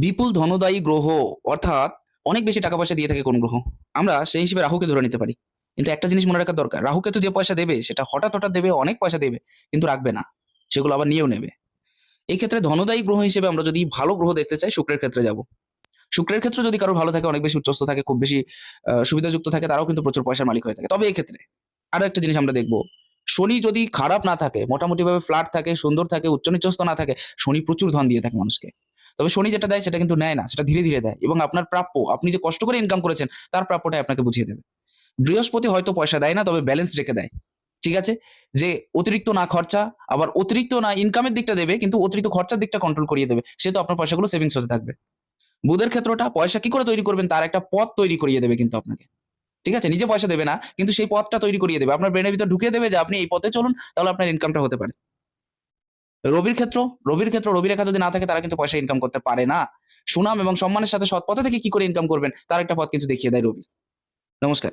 বিপুল ধনদায়ী গ্রহ, অর্থাৎ অনেক বেশি টাকা পয়সা দিয়ে থাকে কোন গ্রহ, আমরা সেই হিসেবে রাহুকে ধরে নিতে পারি। কিন্তু একটা জিনিস মনে রাখার দরকার, রাহুকে তো যে পয়সা দেবে, সেটা হঠাৎ হঠাৎ দেবে, অনেক পয়সা দেবে, কিন্তু রাখবে না। সেগুলো আবার নিয়েও নেবে। এই ক্ষেত্রে ধনদায়ী গ্রহ হিসেবে আমরা যদি ভালো গ্রহ দেখতে চাই, শুক্রের ক্ষেত্রে যাব। শুক্রের ক্ষেত্রে যদি কারও ভালো থাকে, অনেক বেশি উচ্চস্থ থাকে, খুব বেশি সুবিধাযুক্ত থাকে, তারাও কিন্তু প্রচুর পয়সার মালিক হয়ে থাকে। তবে এই ক্ষেত্রে আরও একটা জিনিস আমরা দেখব, শনি যদি খারাপ না থাকে মোটামুটি ভাবে ফ্ল্যাট থাকে, সুন্দর থাকে উচ্চ নিচস্থ না থাকে, শনি প্রচুর ধন দিয়ে থাকে মানুষকে। তবে শনি যেটা দেয় সেটা কিন্তু নেয় না, সেটা ধীরে ধীরে দেয় এবং আপনার প্রাপ্য, আপনি যে কষ্ট করে ইনকাম করেছেন, তার প্রাপ্যটাই আপনাকে বুঝিয়ে দেবে। বৃহস্পতি হয়তো পয়সা দেয় না, তবে ব্যালেন্স রেখে দেয়। ঠিক আছে? যে অতিরিক্ত না খরচা, আবার অতিরিক্ত না ইনকামের দিকটা দেবে, কিন্তু অতিরিক্ত খরচার দিকটা কন্ট্রোল করিয়ে দেবে সেহেতু আপনার পয়সাগুলো সেভিংস হতে থাকবে। বুধের ক্ষেত্রটা, পয়সা কি করে তৈরি করবেন, তার একটা পথ তৈরি করিয়ে দেবে কিন্তু আপনাকে। ঠিক আছে? নিজে পয়সা দেবে না, কিন্তু সেই পথটা তৈরি করিয়ে দেবে। আপনার ব্রেনের ভিতর ঢুকিয়ে দেবে যে আপনি এই পথে চলুন, তাহলে আপনার ইনকামটা হতে পারে। রবির ক্ষেত্র রবির ক্ষেত্র, রবি রেখা যদি না থাকে, তারা কিন্তু পয়সা ইনকাম করতে পারে না। সুনাম এবং সম্মানের সাথে সৎ পথে থেকে কি করে ইনকাম করবেন, তার একটা পথ কিন্তু দেখিয়ে দেয় রবি। নমস্কার।